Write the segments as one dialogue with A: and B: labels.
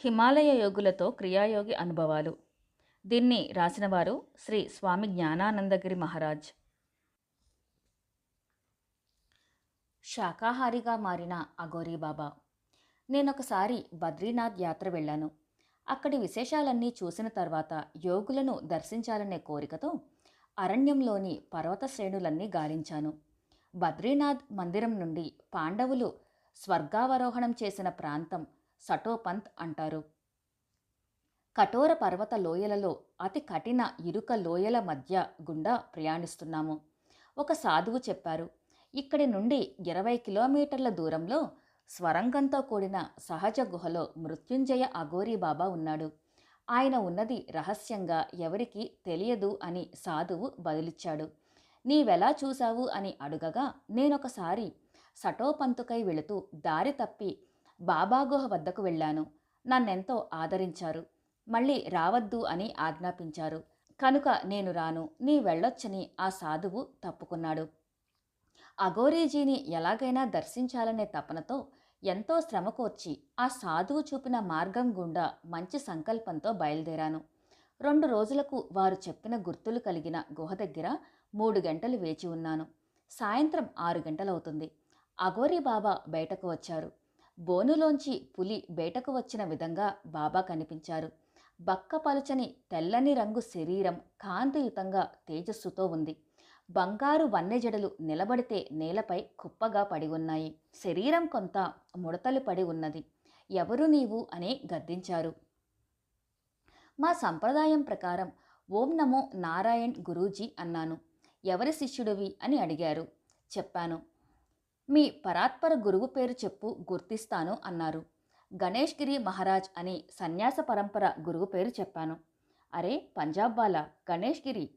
A: హిమాలయ యోగులతో క్రియాయోగి అనుభవాలు. దీన్ని రాసినవారు శ్రీ స్వామి జ్ఞానానందగిరి మహారాజ్. శాకాహారిగా మారిన అఘోరీ బాబా. నేనొకసారి బద్రీనాథ్ యాత్ర వెళ్ళాను. అక్కడి విశేషాలన్నీ చూసిన తర్వాత యోగులను దర్శించాలనే కోరికతో అరణ్యంలోని పర్వత శ్రేణులన్నీ గాలించాను. బద్రీనాథ్ మందిరం నుండి పాండవులు స్వర్గావరోహణం చేసిన ప్రాంతం సటోపంత్ అంటారు. కఠోర పర్వత లోయలలో అతి కఠిన ఇరుక లోయల మధ్య గుండా ప్రయాణిస్తున్నాము. ఒక సాధువు చెప్పారు ఇక్కడి నుండి ఇరవై కిలోమీటర్ల దూరంలో స్వరంగంతో కూడిన సహజ గుహలో మృత్యుంజయ అఘోరీ బాబా ఉన్నాడు. ఆయన ఉన్నది రహస్యంగా ఎవరికీ తెలియదు అని సాధువు బదులిచ్చాడు. నీవెలా చూశావు? అని అడుగగా నేనొకసారి సటోపంతుకై వెళుతూ దారి తప్పి బాబా గుహ వద్దకు వెళ్ళాను. నన్నెంతో ఆదరించారు. మళ్ళీ రావద్దు అని ఆజ్ఞాపించారు. కనుక నేను రాను. నీ వెళ్ళొచ్చని ఆ సాధువు తప్పుకున్నాడు. అఘోరీజీని ఎలాగైనా దర్శించాలనే తపనతో ఎంతో శ్రమ కోర్చి ఆ సాధువు చూపిన మార్గం గుండా మంచి సంకల్పంతో బయలుదేరాను. రెండు రోజులకు వారు చెప్పిన గుర్తులు కలిగిన గుహ దగ్గర మూడు గంటలు వేచి ఉన్నాను. సాయంత్రం ఆరు గంటలవుతుంది. అఘోరీ బాబా బయటకు వచ్చారు. బోనులోంచి పులి బయటకు వచ్చిన విధంగా బాబా కనిపించారు. బక్క పలుచని తెల్లని రంగు శరీరం కాంతియుతంగా తేజస్సుతో ఉంది. బంగారు వన్నెజడలు నిలబడితే నేలపై కుప్పగా పడి ఉన్నాయి. శరీరం కొంత ముడతలు పడి ఉన్నది. ఎవరు నీవు అని గద్దించారు. మా సంప్రదాయం ప్రకారం ఓం నమో నారాయణ్ గురూజీ అన్నాను. ఎవరి శిష్యుడివి అని అడిగారు. చెప్పాను. మీ పరాత్పర గురువు పేరు చెప్పు గుర్తిస్తాను అన్నారు. గణేష్ గిరి మహారాజ్ అని సన్యాస పరంపర గురువు పేరు చెప్పాను. అరే పంజాబ్ వాలా గణేష్ గిరి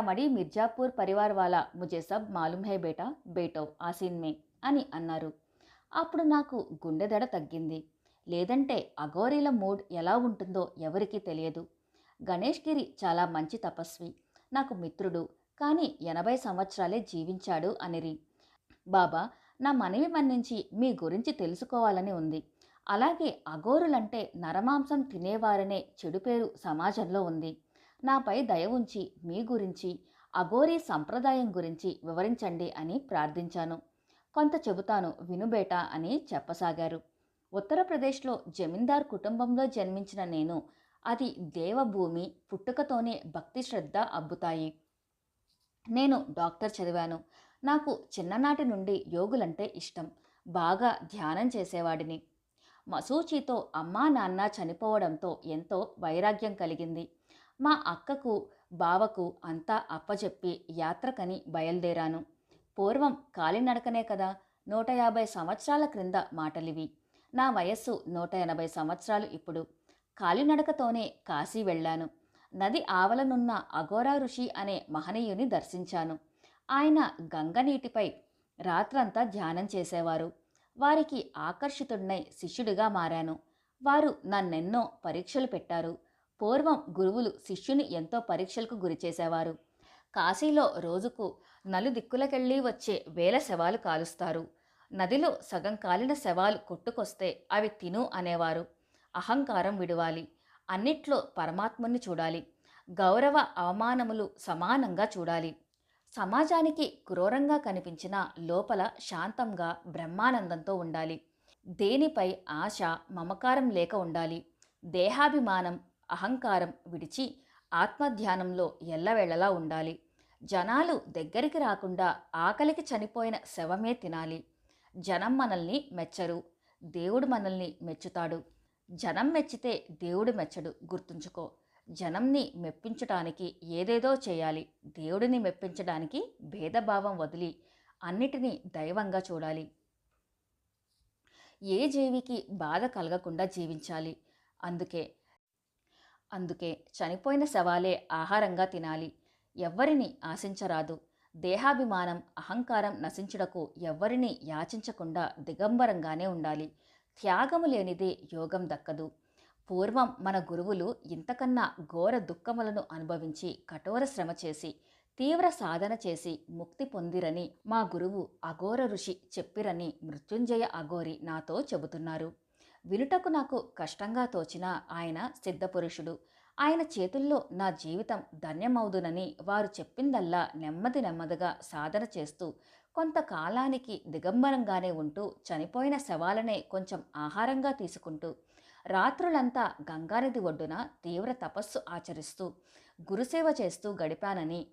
A: మడి మిర్జాపూర్ పరివార్ వాలా ముజే సబ్ మాలూమ్ హే బేటా బేటో ఆ సిన్మే అని అన్నారు. అప్పుడు నాకు గుండెదడ తగ్గింది. లేదంటే అఘోరీల మూడ్ ఎలా ఉంటుందో ఎవరికీ తెలియదు. గణేష్ గిరి చాలా మంచి తపస్వి. నాకు మిత్రుడు కానీ ఎనభై సంవత్సరాలే జీవించాడు అనిరి. బాబా నా మనవి మన్నించి మీ గురించి తెలుసుకోవాలని ఉంది. అలాగే అఘోరులంటే నరమాంసం తినేవారనే చెడు పేరు సమాజంలో ఉంది. నాపై దయ ఉంచి మీ గురించి అఘోరీ సంప్రదాయం గురించి వివరించండి అని ప్రార్థించాను. కొంత చెబుతాను వినుబేట అని చెప్పసాగారు. ఉత్తరప్రదేశ్లో జమీందార్ కుటుంబంలో జన్మించిన నేను అది దేవభూమి పుట్టుకతోనే భక్తి శ్రద్ధ అబ్బుతాయి. నేను డాక్టర్ చదివాను. నాకు చిన్ననాటి నుండి యోగులంటే ఇష్టం. బాగా ధ్యానం చేసేవాడిని. మసూచితో అమ్మా నాన్న చనిపోవడంతో ఎంతో వైరాగ్యం కలిగింది. మా అక్కకు బావకు అంతా అప్పచెప్పి యాత్రకని బయలుదేరాను. పూర్వం కాలినడకనే కదా నూట యాభై సంవత్సరాల క్రింద మాటలివి. నా వయస్సు నూట ఎనభై సంవత్సరాలు ఇప్పుడు. కాలినడకతోనే కాశీ వెళ్ళాను. నది ఆవలనున్న అఘోరా ఋషి అనే మహనీయుని దర్శించాను. ఆయన గంగనీటిపై రాత్రంతా ధ్యానం చేసేవారు. వారికి ఆకర్షితుడినై శిష్యుడిగా మారాను. వారు నన్నెన్నో పరీక్షలు పెట్టారు. పూర్వం గురువులు శిష్యుని ఎంతో పరీక్షలకు గురిచేసేవారు కాశీలో రోజుకు నలుదిక్కులకెళ్ళి వచ్చే వేల శవాలు కాలుస్తారు. నదిలో సగం కాలిన శవాలు కొట్టుకొస్తే అవి తిను అనేవారు. అహంకారం విడవాలి. అన్నిట్లో పరమాత్ముని చూడాలి. గౌరవ అవమానములు సమానంగా చూడాలి. సమాజానికి క్రూరంగా కనిపించిన లోపల శాంతంగా బ్రహ్మానందంతో ఉండాలి. దేనిపై ఆశ మమకారం లేక ఉండాలి. దేహాభిమానం అహంకారం విడిచి ఆత్మధ్యానంలో ఎల్లవేళలా ఉండాలి. జనాలు దగ్గరికి రాకుండా ఆకలికి చనిపోయిన శవమే తినాలి. జనం మనల్ని మెచ్చరు. దేవుడు మనల్ని మెచ్చుతాడు. జనం మెచ్చితే దేవుడు మెచ్చడు. గుర్తుంచుకో. జనంని మెప్పించటానికి ఏదేదో చేయాలి. దేవుడిని మెప్పించడానికి భేదభావం వదిలి అన్నిటినీ దైవంగా చూడాలి. ఏ జీవికి బాధ కలగకుండా జీవించాలి. అందుకే అందుకే చనిపోయిన శవాలే ఆహారంగా తినాలి. ఎవ్వరిని ఆశించరాదు. దేహాభిమానం అహంకారం నశించుటకు ఎవ్వరిని యాచించకుండా దిగంబరంగానే ఉండాలి. త్యాగము లేనిదే యోగం దక్కదు. పూర్వం మన గురువులు ఇంతకన్నా ఘోర దుఃఖములను అనుభవించి కఠోర శ్రమ చేసి తీవ్ర సాధన చేసి ముక్తి పొందిరని మా గురువు అఘోర ఋషి చెప్పిరని మృత్యుంజయ అఘోరి నాతో చెబుతున్నారు. వినుటకు నాకు కష్టంగా తోచిన ఆయన సిద్ధపురుషుడు. ఆయన చేతుల్లో నా జీవితం ధన్యమవుదునని వారు చెప్పిందల్లా నెమ్మది నెమ్మదిగా సాధన చేస్తూ కొంతకాలానికి దిగంబరంగానే ఉంటూ చనిపోయిన శవాలనే కొంచెం ఆహారంగా తీసుకుంటూ రాత్రులంతా గంగానది ఒడ్డున తీవ్ర తపస్సు ఆచరిస్తూ గురుసేవ చేస్తూ గడిపానని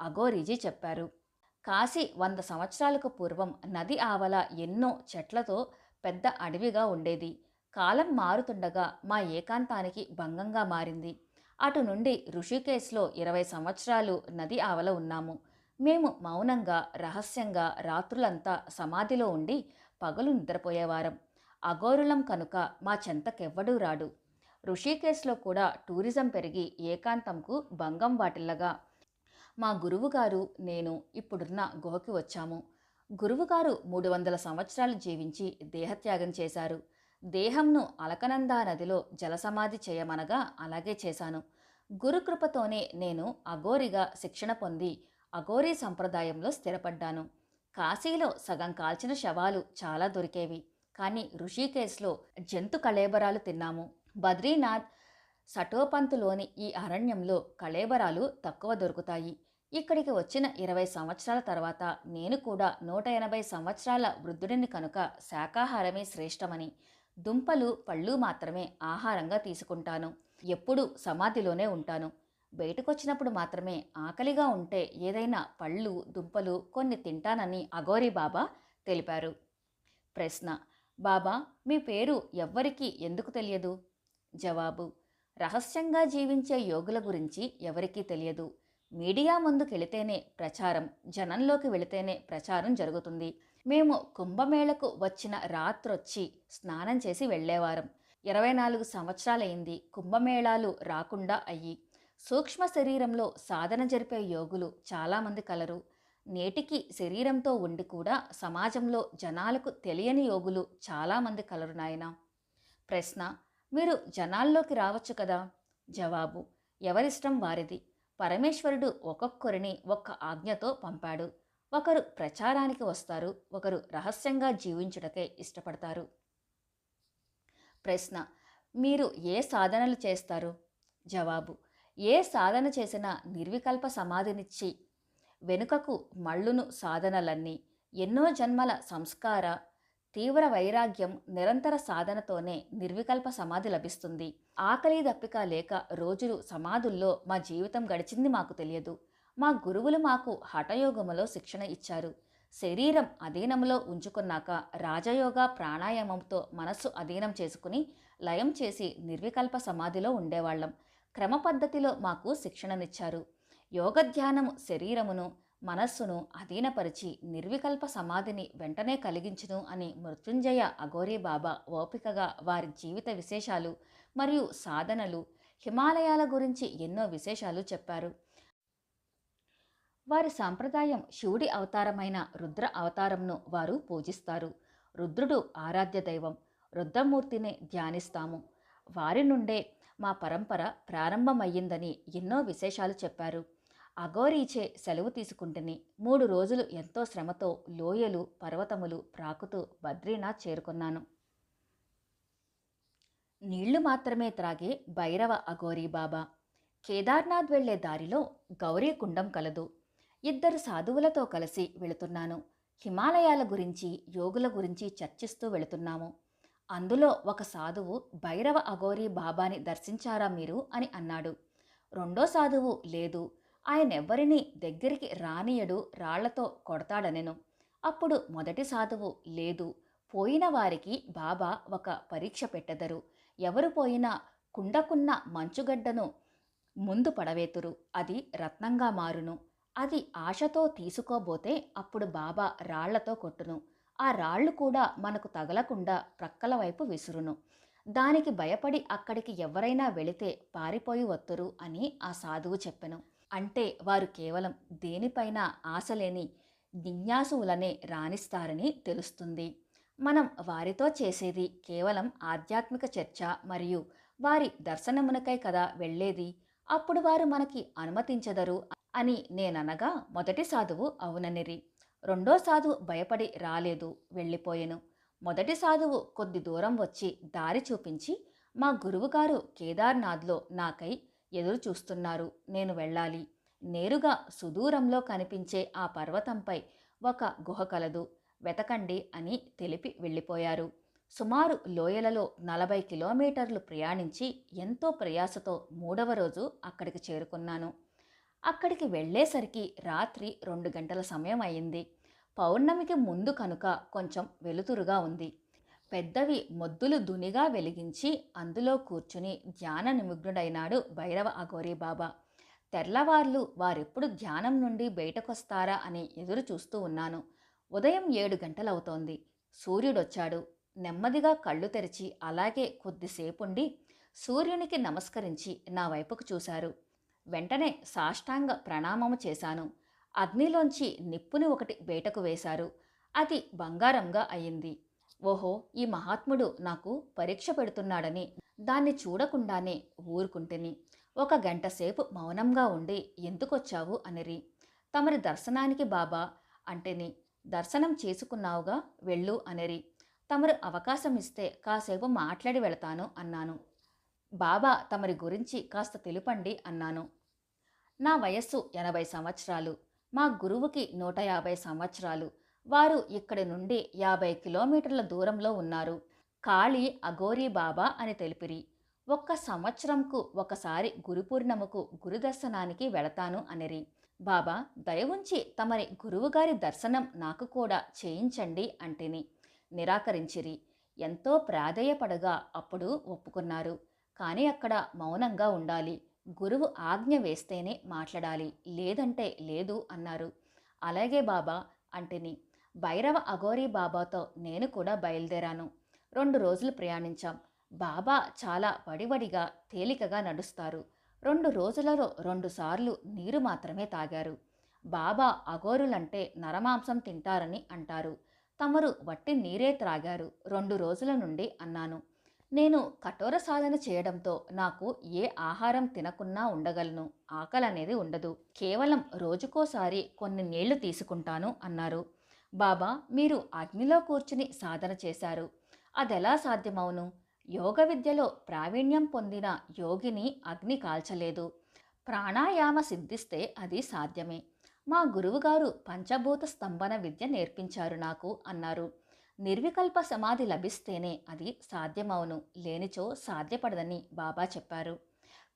A: అఘోరీజీ చెప్పారు. కాశీ వంద సంవత్సరాలకు పూర్వం నది ఆవల ఎన్నో చెట్లతో పెద్ద అడవిగా ఉండేది. కాలం మారుతుండగా మా ఏకాంతానికి భంగంగా మారింది. అటు నుండి ఋషికేశ్లో ఇరవై సంవత్సరాలు నది ఆవల ఉన్నాము. మేము మౌనంగా రహస్యంగా రాత్రులంతా సమాధిలో ఉండి పగలు నిద్రపోయేవారం. అఘోరులం కనుక మా చెంతకెవ్వడూ రాడు. ఋషికేశ్లో కూడా టూరిజం పెరిగి ఏకాంతంకు భంగం వాటిల్లగా. మా గురువుగారు నేను ఇప్పుడున్న గుహకి వచ్చాము. గురువుగారు మూడు వందల సంవత్సరాలు జీవించి దేహత్యాగం చేశారు. దేహంను అలకనందా నదిలో జలసమాధి చేయమనగా అలాగే చేశాను. గురుకృపతోనే నేను అఘోరిగా శిక్షణ పొంది అఘోరీ సంప్రదాయంలో స్థిరపడ్డాను. కాశీలో సగం కాల్చిన శవాలు చాలా దొరికేవి. కానీ ఋషికేశ్లో జంతు కళేబరాలు తిన్నాము. బద్రీనాథ్ సటోపంతులోని ఈ అరణ్యంలో కళేబరాలు తక్కువ దొరుకుతాయి. ఇక్కడికి వచ్చిన ఇరవై సంవత్సరాల తర్వాత నేను కూడా నూట ఎనభై సంవత్సరాల వృద్ధుడిని కనుక శాకాహారమే శ్రేష్టమని దుంపలు పళ్ళు మాత్రమే ఆహారంగా తీసుకుంటాను. ఎప్పుడూ సమాధిలోనే ఉంటాను. బయటకొచ్చినప్పుడు మాత్రమే ఆకలిగా ఉంటే ఏదైనా పళ్ళు దుంపలు కొన్ని తింటానని అఘోరి బాబా తెలిపారు. ప్రశ్న బాబా మీ పేరు ఎవ్వరికీ ఎందుకు తెలియదు? జవాబు రహస్యంగా జీవించే యోగుల గురించి ఎవరికీ తెలియదు. మీడియా ముందుకెళితేనే ప్రచారం జనంలోకి వెళితేనే ప్రచారం జరుగుతుంది. మేము కుంభమేళకు వచ్చిన రాత్రొచ్చి స్నానం చేసి వెళ్ళేవారం. ఇరవై నాలుగు సంవత్సరాలైంది కుంభమేళాలు రాకుండా అయ్యి. సూక్ష్మ శరీరంలో సాధన జరిపే యోగులు చాలామంది కలరు. నేటికి శరీరంతో ఉండి కూడా సమాజంలో జనాలకు తెలియని యోగులు చాలామంది కలరు నాయన. ప్రశ్న మీరు జనాల్లోకి రావచ్చు కదా? జవాబు ఎవరిష్టం వారిది? పరమేశ్వరుడు ఒక్కొక్కరిని ఒక్క ఆజ్ఞతో పంపాడు. ఒకరు ప్రచారానికి వస్తారు ఒకరు రహస్యంగా జీవించుటకే ఇష్టపడతారు. ప్రశ్న మీరు ఏ సాధనలు చేస్తారు? జవాబు ఏ సాధన చేసినా నిర్వికల్ప సమాధినిచ్చి వెనుకకు మళ్ళును సాధనలన్నీ ఎన్నో జన్మల సంస్కార తీవ్ర వైరాగ్యం నిరంతర సాధనతోనే నిర్వికల్ప సమాధి లభిస్తుంది. ఆకలి దప్పిక లేక రోజులు సమాధుల్లో మా జీవితం గడిచింది మాకు తెలియదు. మా గురువులు మాకు హఠయోగములో శిక్షణ ఇచ్చారు. శరీరం అధీనంలో ఉంచుకున్నాక రాజయోగ ప్రాణాయామంతో మనస్సు అధీనం చేసుకుని లయం చేసి నిర్వికల్ప సమాధిలో ఉండేవాళ్ళం. క్రమ పద్ధతిలో మాకు శిక్షణనిచ్చారు. యోగధ్యానము శరీరమును మనస్సును అధీనపరిచి నిర్వికల్ప సమాధిని వెంటనే కలిగించును అని మృత్యుంజయ అఘోరీ బాబా ఓపికగా వారి జీవిత విశేషాలు మరియు సాధనలు హిమాలయాల గురించి ఎన్నో విశేషాలు చెప్పారు. వారి సాంప్రదాయం శివుడి అవతారమైన రుద్ర అవతారంను వారు పూజిస్తారు. రుద్రుడు ఆరాధ్య దైవం రుద్రమూర్తిని ధ్యానిస్తాము. వారి నుండే మా పరంపర ప్రారంభమయ్యిందని ఎన్నో విశేషాలు చెప్పారు. అఘోరీచే సెలవు తీసుకుంటుని మూడు రోజులు ఎంతో శ్రమతో లోయలు పర్వతములు ప్రాకుతూ బద్రీనాథ్ చేరుకున్నాను. నీళ్ళు మాత్రమే త్రాగే భైరవ అఘోరీ బాబా. కేదార్నాథ్ వెళ్ళే దారిలో గౌరీ కుండం కలదు. ఇద్దరు సాధువులతో కలిసి వెళుతున్నాను. హిమాలయాల గురించి యోగుల గురించి చర్చిస్తూ వెళుతున్నాము. అందులో ఒక సాధువు భైరవ అఘోరీ బాబాని దర్శించారా మీరు అని అన్నాడు. రెండో సాధువు లేదు. ఆయనెవ్వరినీ దగ్గరికి రానియడు రాళ్ళతో కొడతాడనెను. అప్పుడు మొదటి సాధువు లేదు. పోయిన వారికి బాబా ఒక పరీక్ష పెట్టెదరు. ఎవరు పోయినా కుండకున్న మంచుగడ్డను ముందు పడవేతురు. అది రత్నంగా మారును. అది ఆశతో తీసుకోబోతే అప్పుడు బాబా రాళ్ళతో కొట్టును. ఆ రాళ్ళు కూడా మనకు తగలకుండా ప్రక్కల వైపు విసురును. దానికి భయపడి అక్కడికి ఎవరైనా వెళితే పారిపోయి వత్తురు అని ఆ సాధువు చెప్పెను. అంటే వారు కేవలం దేనిపైన ఆశలేని జిజ్ఞాసువులనే రాణిస్తారని తెలుస్తుంది. మనం వారితో చేసేది కేవలం ఆధ్యాత్మిక చర్చ మరియు వారి దర్శనమునకై కదా వెళ్ళేది. అప్పుడు వారు మనకి అనుమతించదరు అని నేననగా మొదటి సాధువు అవుననిరి. రెండో సాధువు భయపడి రాలేదు వెళ్ళిపోయెను. మొదటి సాధువు కొద్ది దూరం వచ్చి దారి చూపించి మా గురువుగారు కేదార్నాథ్లో నాకై ఎదురు చూస్తున్నారు. నేను వెళ్ళాలి. నేరుగా సుదూరంలో కనిపించే ఆ పర్వతంపై ఒక గుహ కలదు. వెతకండి అని తెలిపి వెళ్ళిపోయారు. సుమారు లోయలలో నలభై కిలోమీటర్లు ప్రయాణించి ఎంతో ప్రయాసతో మూడవ రోజు అక్కడికి చేరుకున్నాను. అక్కడికి వెళ్ళేసరికి రాత్రి రెండు గంటల సమయం అయింది. పౌర్ణమికి ముందు కనుక కొంచెం వెలుతురుగా ఉంది. పెద్దవి మొద్దులు దునిగా వెలిగించి అందులో కూర్చుని ధ్యాన నిమగ్నుడైనాడు భైరవ అఘోరీ బాబా. తెల్లవార్లు వారెప్పుడు ధ్యానం నుండి బయటకొస్తారా అని ఎదురు చూస్తూ ఉన్నాను. ఉదయం ఏడు గంటలవుతోంది. సూర్యుడొచ్చాడు. నెమ్మదిగా కళ్ళు తెరిచి అలాగే కొద్దిసేపుండి సూర్యునికి నమస్కరించి నా వైపుకు చూశారు. వెంటనే సాష్టాంగ ప్రణామము చేశాను. అగ్నిలోంచి నిప్పుని ఒకటి బయటకు వేశారు. అది బంగారంగా అయింది. ఓహో ఈ మహాత్ముడు నాకు పరీక్ష పెడుతున్నాడని. దాన్ని చూడకుండానే ఊరుకుంటేని. ఒక గంట సేపు మౌనంగా ఉండి ఎందుకొచ్చావు అనిరి. తమరి దర్శనానికి బాబా అంటేని దర్శనం చేసుకున్నావుగా వెళ్ళు అనిరి. తమరు అవకాశం ఇస్తే కాసేపు మాట్లాడి వెళతాను అన్నాను. బాబా తమరి గురించి కాస్త తెలుపండి అన్నాను. నా వయస్సు ఎనభై సంవత్సరాలు. మా గురువుకి నూట యాభై సంవత్సరాలు. వారు ఇక్కడి నుండి యాభై కిలోమీటర్ల దూరంలో ఉన్నారు. కాళీ అఘోరీ బాబా అని తెలిపిరి. ఒక్క సంవత్సరంకు ఒకసారి గురుపూర్ణముకు గురుదర్శనానికి వెళతాను అనిరి. బాబా దయవుంచి తమరి గురువుగారి దర్శనం నాకు కూడా చేయించండి అంటిని. నిరాకరించిరి. ఎంతో ప్రాధేయపడగా అప్పుడు ఒప్పుకున్నారు. కానీ అక్కడ మౌనంగా ఉండాలి. గురువు ఆజ్ఞ వేస్తేనే మాట్లాడాలి. లేదంటే లేదు అన్నారు. అలాగే బాబా అంటిని. భైరవ అఘోరీ బాబాతో నేను కూడా బయలుదేరాను. రెండు రోజులు ప్రయాణించాం. బాబా చాలా వడివడిగా తేలికగా నడుస్తారు. రెండు రోజులలో రెండుసార్లు నీరు మాత్రమే తాగారు. బాబా అఘోరులంటే నరమాంసం తింటారని అంటారు. తమరు వట్టి నీరే త్రాగారు. రెండు రోజుల నుండి అన్నాను. నేను కఠోర సాధన చేయడంతో నాకు ఏ ఆహారం తినకున్నా ఉండగలను. ఆకలి అనేది ఉండదు. కేవలం రోజుకోసారి కొన్ని నీళ్ళు తీసుకుంటాను అన్నారు. బాబా మీరు అగ్నిలో కూర్చుని సాధన చేశారు. అదెలా సాధ్యమవును యోగ విద్యలో ప్రావీణ్యం పొందిన యోగిని అగ్ని కాల్చలేదు. ప్రాణాయామ సిద్ధిస్తే అది సాధ్యమే. మా గురువుగారు పంచభూత స్తంభన విద్య నేర్పించారు నాకు అన్నారు. నిర్వికల్ప సమాధి లభిస్తేనే అది సాధ్యమవును లేనిచో సాధ్యపడదని బాబా చెప్పారు.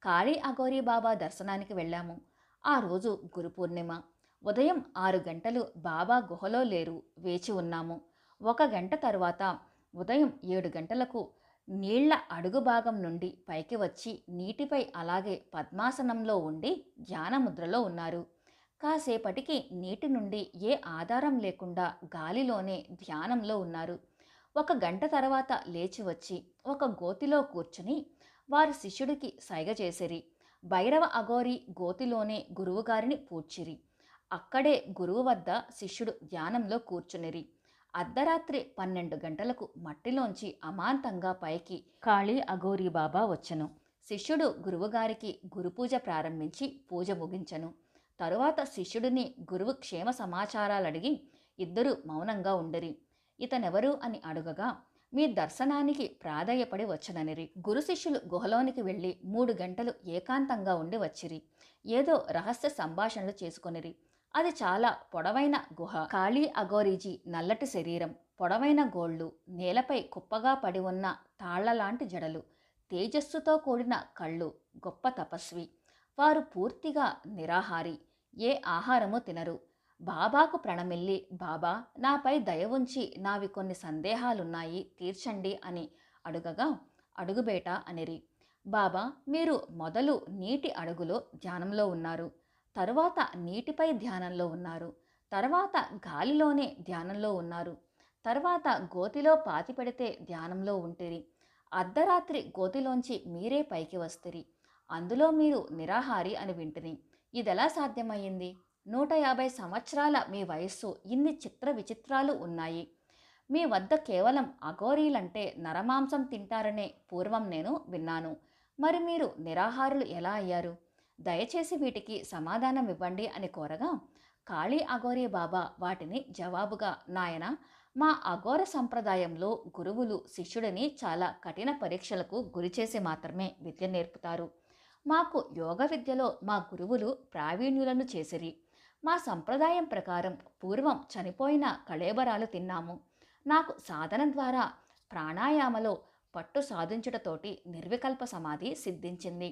A: కాళీ అఘోరీ బాబా దర్శనానికి వెళ్ళాము. ఆ రోజు గురు పూర్ణిమ. ఉదయం ఆరు గంటలు బాబా గుహలో లేరు వేచి ఉన్నాము. ఒక గంట తర్వాత ఉదయం ఏడు గంటలకు నీళ్ళ అడుగు భాగం నుండి పైకి వచ్చి నీటిపై అలాగే పద్మాసనంలో ఉండి ధ్యానముద్రలో ఉన్నారు. కాసేపటికి నీటి నుండి ఏ ఆధారం లేకుండా గాలిలోనే ధ్యానంలో ఉన్నారు. ఒక గంట తర్వాత లేచి వచ్చి ఒక గోతిలో కూర్చుని వారి శిష్యుడికి సైగ చేసిరి. భైరవ అఘోరి గోతిలోనే గురువుగారిని పూడ్చిరి. అక్కడే గురువు వద్ద శిష్యుడు ధ్యానంలో కూర్చునిరి. అర్ధరాత్రి పన్నెండు గంటలకు మట్టిలోంచి అమాంతంగా పైకి కాళీ అఘోరీ బాబా వచ్చెను. శిష్యుడు గురువుగారికి గురుపూజ ప్రారంభించి పూజ ముగించెను. తరువాత శిష్యుడిని గురువు క్షేమ సమాచారాలు అడిగి ఇద్దరు మౌనంగా ఉండరి. ఇతనెవరు అని అడుగగా మీ దర్శనానికి ప్రాధేయపడి వచ్చననిరి. గురు శిష్యులు గుహలోనికి వెళ్ళి మూడు గంటలు ఏకాంతంగా ఉండి వచ్చిరి. ఏదో రహస్య సంభాషణలు చేసుకొనిరి. అది చాలా పొడవైన గుహ. కాళీ అగోరీజీ నల్లటి శరీరం పొడవైన గోళ్ళు నేలపై కుప్పగా పడి ఉన్న తాళ్ళలాంటి జడలు తేజస్సుతో కూడిన కళ్ళు గొప్ప తపస్వి. వారు పూర్తిగా నిరాహారి ఏ ఆహారము తినరు. బాబాకు ప్రణమిల్లి బాబా నాపై దయ ఉంచి నావి కొన్ని సందేహాలున్నాయి తీర్చండి అని అడుగగా అడుగుబేట అనిరి. బాబా మీరు మొదలు నీటి అడుగులో ధ్యానంలో ఉన్నారు. తరువాత నీటిపై ధ్యానంలో ఉన్నారు. తర్వాత గాలిలోనే ధ్యానంలో ఉన్నారు. తర్వాత గోతిలో పాతి పెడితే ధ్యానంలో ఉంటిరి. అర్ధరాత్రి గోతిలోంచి మీరే పైకి వస్తురి. అందులో మీరు నిరాహారి అని వింటిని ఇదెలా సాధ్యమయ్యింది? నూట యాభై సంవత్సరాల మీ వయస్సు ఇన్ని చిత్ర విచిత్రాలు ఉన్నాయి. మీ వద్ద కేవలం అఘోరీలంటే నరమాంసం తింటారనే పూర్వం నేను విన్నాను. మరి మీరు నిరాహారులు ఎలా అయ్యారు? దయచేసి వీటికి సమాధానం ఇవ్వండి అని కోరగా కాళీ అఘోరీ బాబా వాటిని జవాబుగా నాయన మా అఘోర సంప్రదాయంలో గురువులు శిష్యుడిని చాలా కఠిన పరీక్షలకు గురిచేసి మాత్రమే విద్య నేర్పుతారు. మాకు యోగ విద్యలో మా గురువులు ప్రావీణ్యులను చేసిరి. మా సంప్రదాయం ప్రకారం పూర్వం చనిపోయిన కళేబరాలు తిన్నాము. నాకు సాధన ద్వారా ప్రాణాయామలో పట్టు సాధించుటతోటి నిర్వికల్ప సమాధి సిద్ధించింది.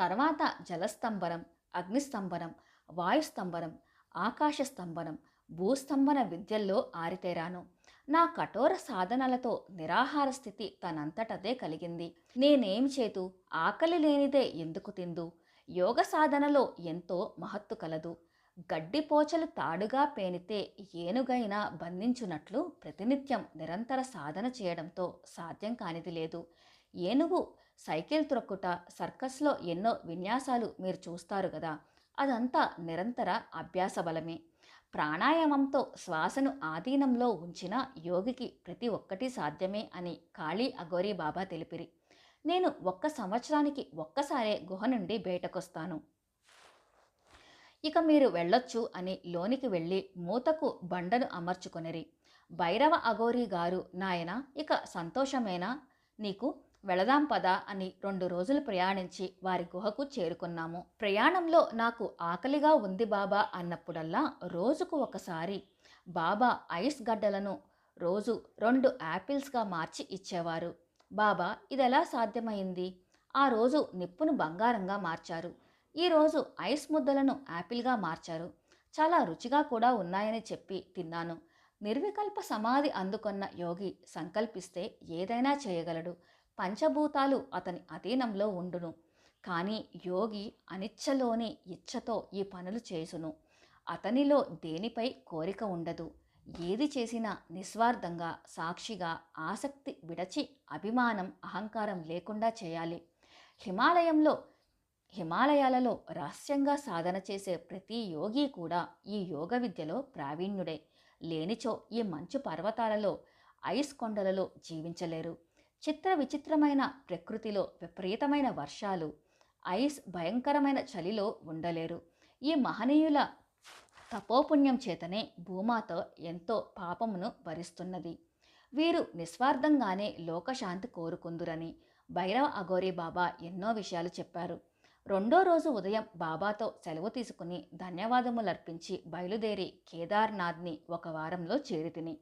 A: తర్వాత జలస్తంభనం అగ్నిస్తంభనం వాయుస్తంభనం ఆకాశ స్తంభనం భూస్తంభన విద్యల్లో ఆరితేరాను. నా కఠోర సాధనలతో నిరాహార స్థితి తనంతటదే కలిగింది. నేనేం చేతు ఆకలి లేనిదే ఎందుకు తిందు? యోగ సాధనలో ఎంతో మహత్తు కలదు. గడ్డిపోచలు తాడుగా పేనితే ఏనుగైనా బంధించునట్లు ప్రతినిత్యం నిరంతర సాధన చేయడంతో సాధ్యం కానిది లేదు. ఏనుగు సైకిల్ త్రొక్కుట సర్కస్లో ఎన్నో విన్యాసాలు మీరు చూస్తారు కదా అదంతా నిరంతర అభ్యాస బలమే. ప్రాణాయామంతో శ్వాసను ఆధీనంలో ఉంచిన యోగికి ప్రతి ఒక్కటి సాధ్యమే అని కాళీ అఘోరీ బాబా తెలిపిరి. నేను ఒక్క సంవత్సరానికి ఒక్కసారే గుహ నుండి బయటకొస్తాను. ఇక మీరు వెళ్ళొచ్చు అని లోనికి వెళ్ళి మూతకు బండను అమర్చుకొనిరి. భైరవ అఘోరీ గారు నాయన ఇక సంతోషమేనా? నీకు వెళదాం పదా అని రెండు రోజులు ప్రయాణించి వారి గుహకు చేరుకున్నాము. ప్రయాణంలో నాకు ఆకలిగా ఉంది బాబా అన్నప్పుడల్లా రోజుకు ఒకసారి బాబా ఐస్ గడ్డలను రోజు రెండు యాపిల్స్గా మార్చి ఇచ్చేవారు. బాబా ఇదెలా సాధ్యమైంది? ఆ రోజు నిప్పును బంగారంగా మార్చారు. ఈరోజు ఐస్ ముద్దలను యాపిల్గా మార్చారు. చాలా రుచిగా కూడా ఉన్నాయని చెప్పి తిన్నాను. నిర్వికల్ప సమాధి అందుకొన్న యోగి సంకల్పిస్తే ఏదైనా చేయగలడు. పంచభూతాలు అతని అధీనంలో ఉండును. కానీ యోగి అనిచ్చలోని ఇచ్చతో ఈ పనులు చేసును. అతనిలో దేనిపై కోరిక ఉండదు. ఏది చేసినా నిస్వార్థంగా సాక్షిగా ఆసక్తి విడచి అభిమానం అహంకారం లేకుండా చేయాలి. హిమాలయంలో హిమాలయాలలో రహస్యంగా సాధన చేసే ప్రతి యోగి కూడా ఈ యోగ విద్యలో ప్రావీణ్యుడే. లేనిచో ఈ మంచు పర్వతాలలో ఐస్ కొండలలో జీవించలేరు. చిత్ర విచిత్రమైన ప్రకృతిలో విపరీతమైన వర్షాలు ఐస్ భయంకరమైన చలిలో ఉండలేరు. ఈ మహనీయుల తపోపుణ్యం చేతనే భూమాత ఎంతో పాపమును భరిస్తున్నది. వీరు నిస్వార్థంగానే లోకశాంతి కోరుకుందురని భైరవ అఘోరీ బాబా ఎన్నో విషయాలు చెప్పారు. రెండో రోజు ఉదయం బాబాతో సెలవు తీసుకుని ధన్యవాదములర్పించి బయలుదేరి కేదార్నాథ్ని ఒక వారంలో చేరితిని